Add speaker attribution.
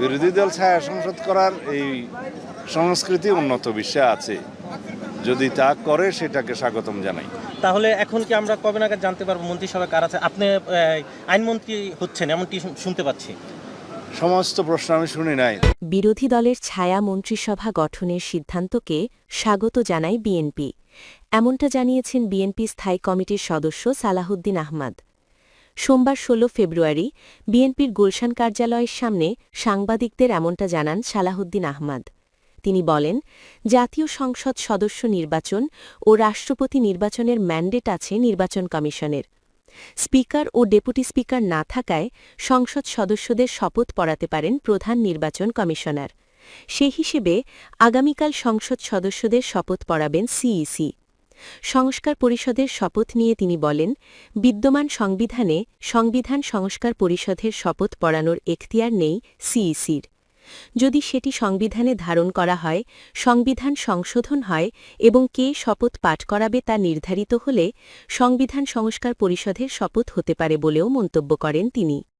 Speaker 1: বিরোধী দল ছায়া সংসদ করার এই সংস্কৃতি উন্নত বিশ্বে আছে। যদি তা করে সেটাকে স্বাগতম জানাই।
Speaker 2: তাহলে এখন কি আমরা কবে নাগাদ জানতে পারব মন্ত্রিসভা কার আছে? আপনি আইনমন্ত্রী হচ্ছেন এমনটি শুনতে পাচ্ছি।
Speaker 1: সমস্ত প্রশ্ন আমি শুনি নাই।
Speaker 3: বিরোধী দলের ছায়া মন্ত্রিসভা গঠনের সিদ্ধান্তকে স্বাগত জানায় বিএনপি। এমনটা জানিয়েছেন বিএনপি স্থায়ী কমিটির সদস্য সালাহুদ্দিন আহমদ। সোমবার ১৬ ফেব্রুয়ারি বিএনপির গুলশান কার্যালয়ের সামনে সাংবাদিকদের এমনটা জানান সালাহুদ্দিন আহমদ। তিনি বলেন, জাতীয় সংসদ সদস্য নির্বাচন ও রাষ্ট্রপতি নির্বাচনের ম্যান্ডেট আছে নির্বাচন কমিশনের। স্পিকার ও ডেপুটি স্পিকার না থাকায় সংসদ সদস্যদের শপথ পড়াতে পারেন প্রধান নির্বাচন কমিশনার। সে হিসেবে আগামীকাল সংসদ সদস্যদের শপথ পড়াবেন সিইসি। সংস্কার পরিষদের শপথ নিয়ে তিনি বলেন, বিদ্যমান সংবিধানে সংবিধান সংস্কার পরিষদের শপথ পড়ানোর এখতিয়ার নেই সিইসির। যদি সেটি সংবিধানে ধারণ করা হয়, সংবিধান সংশোধন হয় এবং কে শপথ পাঠ করাবে তা নির্ধারিত হলে সংবিধান সংস্কার পরিষদের শপথ হতে পারে বলেও মন্তব্য করেন তিনি।